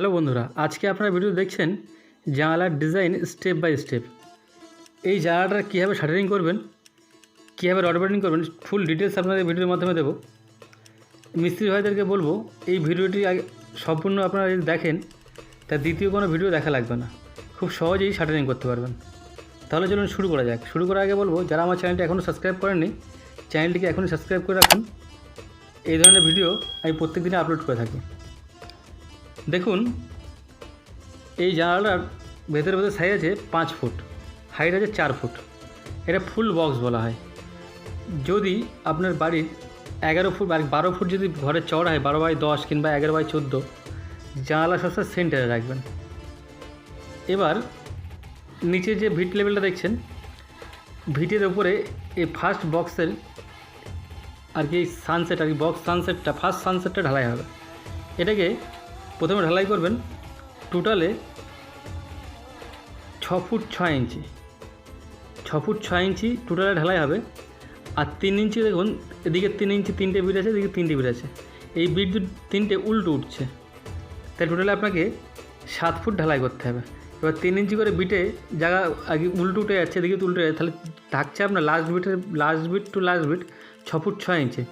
Hello বন্ধুরা, আজকে আপনারা ভিডিও দেখছেন জানালার ডিজাইন স্টেপ বাই স্টেপ এই জানালাটা কীভাবে শাটারিং করবেন, কীভাবে রড করবেন ফুল ডিটেলস আপনাদের ভিডিওর মাধ্যমে দেবো। মিস্ত্রি ভাইদেরকে বলব, এই ভিডিওটি আগে সম্পূর্ণ আপনারা যদি দেখেন তা দ্বিতীয় কোনো ভিডিও দেখা লাগবে না। খুব সহজেই শাটারিং করতে পারবেন। তাহলে চলুন শুরু করা যাক। শুরু করার আগে বলব, যারা আমার চ্যানেলটি এখনও সাবস্ক্রাইব করেননি চ্যানেলটিকে এখনই সাবস্ক্রাইব করে রাখুন। এই ধরনের ভিডিও আমি প্রত্যেক দিনে আপলোড করে থাকি। দেখুন, এই জানালাটার ভেতরে ভেতরে সাইজ আছে পাঁচ ফুট হাইট আছে চার ফুট। এটা ফুল বক্স বলা হয়। যদি আপনার বাড়ির এগারো ফুট বারো ফুট যদি ঘরের চওড়া হয়, বারো বাই দশ কিংবা এগারো বাই চোদ্দ জানালা সবসময় সেন্টারে রাখবেন। এবার নিচে যে ভিট লেভেলটা দেখছেন, ভিটের ওপরে এই ফার্স্ট বক্সের আর কি সানসেট আর কি বক্স সানসেটটা ফার্স্ট সানসেটটা ঢালাই হবে। এটাকে প্রথমে ঢালাই করবেন টোটালে ছ ফুট ছয় ইঞ্চি। ছ ফুট ছয় ইঞ্চি টোটালে ঢালাই হবে। আর তিন ইঞ্চি দেখুন, এদিকে তিন ইঞ্চি তিনটে বিট আছে, এদিকে তিনটে বিট আছে। এই বিট তিনটে উল্টো উঠছে। তাই টোটালে আপনাকে সাত ফুট ঢালাই করতে হবে। এবার তিন ইঞ্চি করে বিটে জায়গা আগে উল্টো উঠে যাচ্ছে, এদিকে উল্টো যাচ্ছে, তাহলে থাকছে আপনার লাস্ট বিটের last beat to last beat ছ ফুট ছয় ইঞ্চি।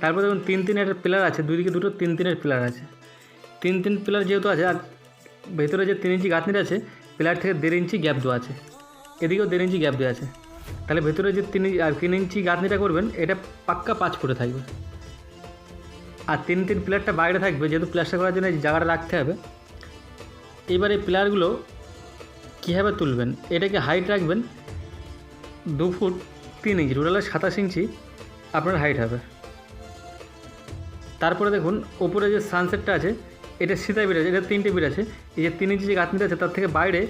তারপর দেখুন, তিন তিনের পিলার আছে দুদিকে দুটো, তিন তিনের পিলার আছে। তিন তিন পিলার যেহেতু আছে, আর ভেতরে যে তিন ইঞ্চি গাঁথনিটা আছে, পিলার থেকে দেড় ইঞ্চি গ্যাপ দেওয়া আছে। এদিকেও দেড় ইঞ্চি গ্যাপ দেওয়া আছে। তাহলে ভেতরে যে তিন আর তিন ইঞ্চি গাঁথনিটা করবেন, এটা পাক্কা পাঁচ ফুটে থাকবে। আর তিন তিন পিলারটা বাইরে থাকবে, যেহেতু প্লাস্টার করার জন্য জায়গাটা রাখতে হবে। এবার এই পিলারগুলো কীভাবে তুলবেন? এটাকে হাইট রাখবেন দু ফুট তিন ইঞ্চি টোটালে সাতাশ ইঞ্চি, আপনার হাইট হবে। তারপরে দেখুন, ওপরে যে সানসেটটা আছে এটা সিতাই বিট আছে এটা তিনটে বিট আছে। এই যে তিন ইঞ্চি যে গাঁথনিটা আছে, তার থেকে বাইরে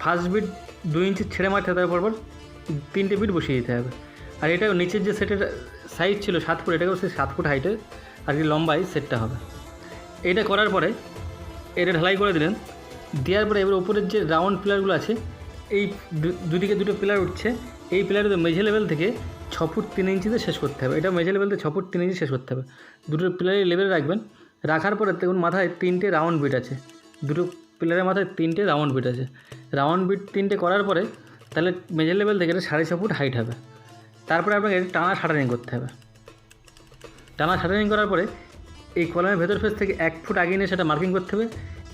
ফার্স্ট বিট দুই ইঞ্চি ছেড়ে মারতে হবে, তারপর পর তিনটে বিট বসিয়ে দিতে হবে। আর এটা নিচের যে সেটের সাইজ ছিল সাত ফুট, এটাকেও সেই সাত ফুট হাইটে আর কি লম্বাই সেটটা হবে। এটা করার পরে এটা ঢালাই করে দিলেন। দেওয়ার পরে এবার উপরের যে রাউন্ড পিলারগুলো আছে, এই দুদিকে দুটো পিলার উঠছে। এই পিলারগুলো মেঝে লেভেল থেকে ছ ফুট তিন ইঞ্চিতে শেষ করতে হবে। এটা মেঝে লেভেল থেকে ছ ফুট তিন ইঞ্চি শেষ করতে হবে। দুটো পিলারের লেভেলে রাখবেন। রাখার পরে দেখুন মাথায় তিনটে রাউন্ড বিট আছে। দুটো পিলারের মাথায় তিনটে রাউন্ড বিট আছে। রাউন্ড বিট তিনটে করার পরে তাহলে মেঝে লেভেল থেকে এটা সাড়ে ছ ফুট হাইট হবে। তারপরে আপনাকে টানা শাটারিং করতে হবে। টানা শাটারিং করার পরে এই কলমের ভেতর ফেস থেকে এক ফুট আগে নিয়ে সেটা মার্কিং করতে হবে।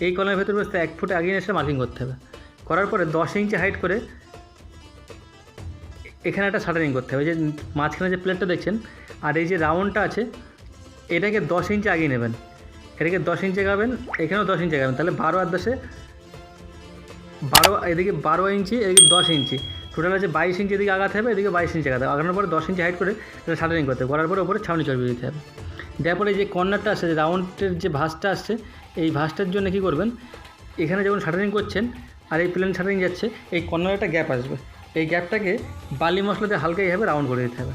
এই কলমের ভেতর ফেস থেকে এক ফুট আগে নিয়ে সেটা মার্কিং করতে হবে। করার পরে দশ ইঞ্চি হাইট করে এখানে একটা শাটারিং করতে হবে। যে মাঝখানে যে প্লেটটা দেখছেন, আর এই যে রাউন্ডটা আছে, এটাকে দশ ইঞ্চি আগে নেবেন। এটাকে দশ ইঞ্চি গাবেন এখানেও দশ ইঞ্চি গাবেন তাহলে বারো আর দশে বারো, এদিকে বারো ইঞ্চি, এদিকে দশ ইঞ্চি। টোটাল আছে বাইশ ইঞ্চি এদিকে আগাতে হবে, এদিকে বাইশ ইঞ্চি আগাতে হবে। আগানোর পরে দশ ইঞ্চি হাইট করে এটা শাটারিং করতে হবে। করার পরে ওপরে ছাউনি চর্বি দিতে হবে। দেওয়ার পরে যে কর্নারটা আসছে যে রাউন্ডের যে ভাঁজটা আসছে এই ভাঁজটার জন্য কী করবেন? এখানে যখন শাটারিং করছেন আর এই প্লেন শাটারিং যাচ্ছে, এই কর্নারে একটা গ্যাপ আসবে। এই গ্যাপটাকে বালি মশলাতে হালকা এইভাবে রাউন্ড করে দিতে হবে।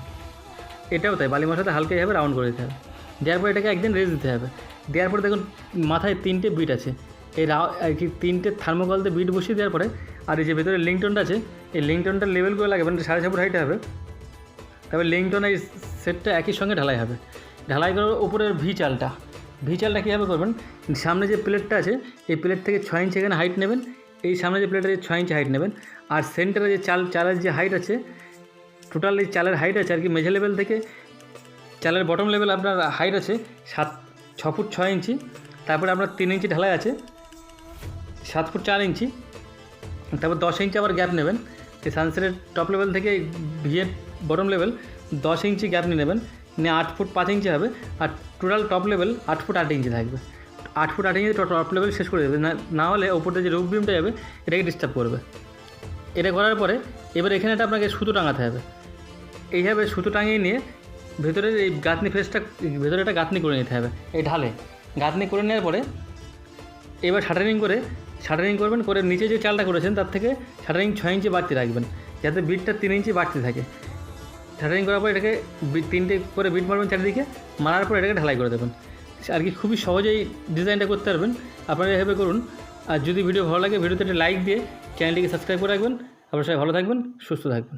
এটাও তাই, বালি মশলাতে হালকা এইভাবে রাউন্ড করে দিতে হবে। দেওয়ার পরে এটাকে একদিন রেস্ট দিতে হবে। দেওয়ার পরে দেখুন, মাথায় তিনটে বিট আছে। এই রাউ আর কি তিনটে থার্মোকলতে বিট বসিয়ে দেওয়ার পরে, আর এই যে ভেতরে লিঙ্কটনটা আছে, এই লিঙ্কটনটা লেভেল করে লাগাবেন সাড়ে ছ ফুট হাইটে হবে। তবে লিঙ্কটন এই সেটটা একই সঙ্গে ঢালাই হবে। ঢালাই করার উপরের ভি চালটা। ভি চালটা কীভাবে করবেন? সামনে যে প্লেটটা আছে, এই প্লেট থেকে ছয় ইঞ্চি এখানে হাইট নেবেন। এই সামনে যে প্লেটে ছয় ইঞ্চি হাইট নেবেন। আর সেন্টারে যে চাল, চালের যে হাইট আছে টোটাল এই চালের হাইট আছে আর কি মেঝে লেভেল থেকে চালের বটম লেভেল আপনার হাইট আছে সাত, ছ ফুট ছয় ইঞ্চি, তারপরে আপনার তিন ইঞ্চি ঢালাই আছে, সাত ফুট চার ইঞ্চি, তারপর দশ ইঞ্চি আবার গ্যাপ নেবেন এই সানসেটের টপ লেভেল থেকে ভিয়ের বটম লেভেল দশ ইঞ্চি গ্যাপ নিয়ে নেবেন, নিয়ে আট ফুট পাঁচ ইঞ্চি হবে, আর টোটাল টপ লেভেল আট ফুট আট ইঞ্চি থাকবে। আট ফুট আট ইঞ্চি টপ লেভেল শেষ করে দেবে, না হলে ওপরতে যে রুপ বিমটা যাবে, এটাকে ডিস্টার্ব করবে। এটা করার পরে এবার এখানেটা আপনাকে সুতো টাঙাতে হবে। এইভাবে সুতো টাঙিয়ে নিয়ে ভেতরের এই গাঁথনি ফেসটা, ভেতরে একটা গাঁথনি করে নিতে হবে, এই ঢালে। গাঁথনি করে নেওয়ার পরে এবার শাটারিং করে, শাটারিং করবেন, করে নিচে যে চালটা করেছেন তার থেকে শাটারিং ছয় ইঞ্চি বাড়তি রাখবেন, যাতে বিটটা তিন ইঞ্চি বাড়তি থাকে। শাটারিং করার পর এটাকে তিনটে করে বিট মারবেন চারিদিকে, মারার পর এটাকে ঢালাই করে দেবেন। আর কি খুবই সহজেই ডিজাইনটা করতে পারবেন। আপনারা এভাবে করুন। আর যদি ভিডিও ভালো লাগে, ভিডিওতে একটা লাইক দিয়ে চ্যানেলটিকে সাবস্ক্রাইব করে রাখবেন। আপনারা সবাই ভালো থাকবেন, সুস্থ থাকবেন।